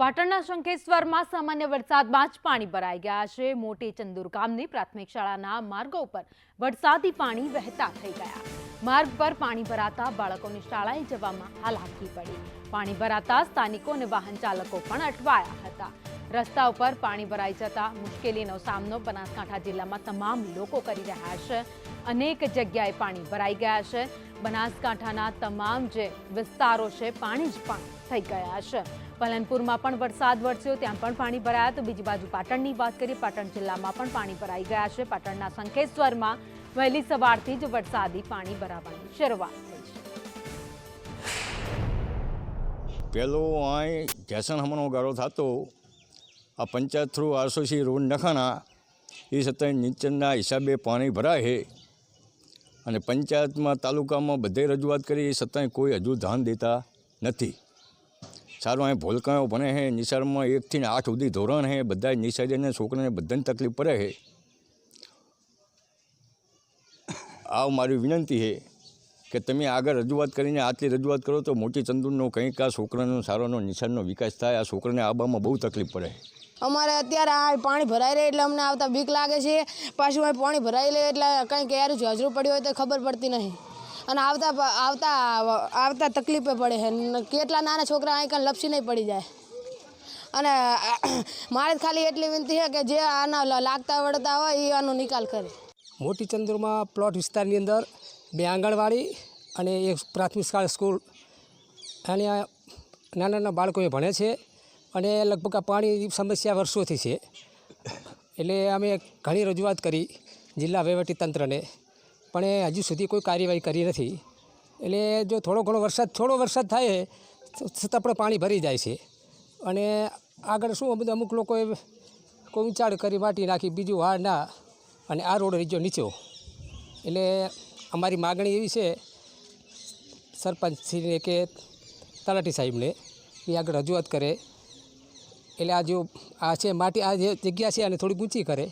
પાટણના શંખેશ્વરમાં સામાન્ય વરસાદમાં જ પાણી ભરાઈ ગયા છે. મોટી ચંદુર ગામની પ્રાથમિક શાળાના માર્ગો ઉપર વરસાદી પાણી વહેતા થઈ ગયા. માર્ગ પર પાણી ભરાતા બાળકોને શાળાએ જવામાં હાલાકી પડી. પાણી ભરાતા સ્થાનિકો અને વાહન ચાલકો પણ અટવાયા હતા. રસ્તા ઉપર પાણી ભરાઈ જતા મુશ્કેલીનો સામનો બનાસકાંઠા જિલ્લામાં તમામ લોકો કરી રહ્યા છે. અનેક જગ્યાએ પાણી ભરાઈ ગયા છે. બનાસકાંઠાના તમામ જે વિસ્તારો છે, પાણી જ પાણી થઈ ગયા છે. પલનપુરમાં પણ વરસાદ વરસ્યો, ત્યાં પણ પાણી ભરાયા. તો બીજી બાજુ પાટણની વાત કરીએ, પાટણ જિલ્લામાં પણ પાણી ભરાઈ ગયા છે. પાટણના શંખેશ્વરમાં વહેલી સવારથી જ વરસાદી પાણી ભરાવાની શરૂઆત થઈ છે. પહેલો અહીં જેસન હમણો ગાળો થતો. આ પંચાયત થ્રુ આરસોસી રોડ નખાણા, એ છતાંય નીચેના હિસાબે પાણી ભરાય છે. અને પંચાયતમાં તાલુકામાં બધે રજૂઆત કરી, એ છતાંય કોઈ હજુ ધ્યાન દેતા નથી. સારું, અહીં ભોલકાઓ ભણે છે, નિશાળમાં એકથી આઠ સુધી ધોરણ છે બધા નિશાળીને છોકરાને બધાને તકલીફ પડે છે. આ મારી વિનંતી છે કે તમે આગળ રજૂઆત કરીને આટલી રજૂઆત કરો તો મોટી ચંદુરનો કંઈક આ છોકરાનો સારોનો નિશાળનો વિકાસ થાય, આ છોકરાને આબામાં બહુ તકલીફ પડે. અમારે અત્યારે આ પાણી ભરાઈ રહે એટલે અમને આવતા બીક લાગે છે. પાછું અહીં પાણી ભરાઈ લે એટલે કંઈ ક્યારે ઝાઝરું પડ્યું હોય તો ખબર પડતી નહીં. અને આવતા આવતા આવતા તકલીફે પડે છે. કેટલા નાના છોકરા અહીં કાંઈ લપસી નહીં પડી જાય. અને મારે ખાલી એટલી વિનંતી છે કે જે આના લાગતા વળતા હોય એ આનો નિકાલ કરે. મોટી ચંદ્રમાં પ્લોટ વિસ્તારની અંદર બે આંગણવાડી અને એક પ્રાથમિક શાળા સ્કૂલ. અને નાના નાના બાળકો એ ભણે છે. અને લગભગ આ પાણીની સમસ્યા વર્ષોથી છે. એટલે અમે ઘણી રજૂઆત કરી જિલ્લા તંત્રને. પણ એ હજુ સુધી કોઈ કાર્યવાહી કરી નથી. એટલે જો થોડો ઘણો વરસાદ, થોડો વરસાદ થાય તો છતાં પણ પાણી ભરી જાય છે. અને આગળ શું બધું અમુક લોકોએ કોઈ ઉંચાડ કરી માટી નાખી, બીજું હા ના અને આ રોડ રીજો નીચો. એટલે અમારી માગણી એવી છે સરપંચશ્રીને કે તલાટી સાહેબને એ આગળ રજૂઆત કરે. એટલે આ જો આ છે માટી આ જે જગ્યા છે આને થોડી ઊંચી કરે.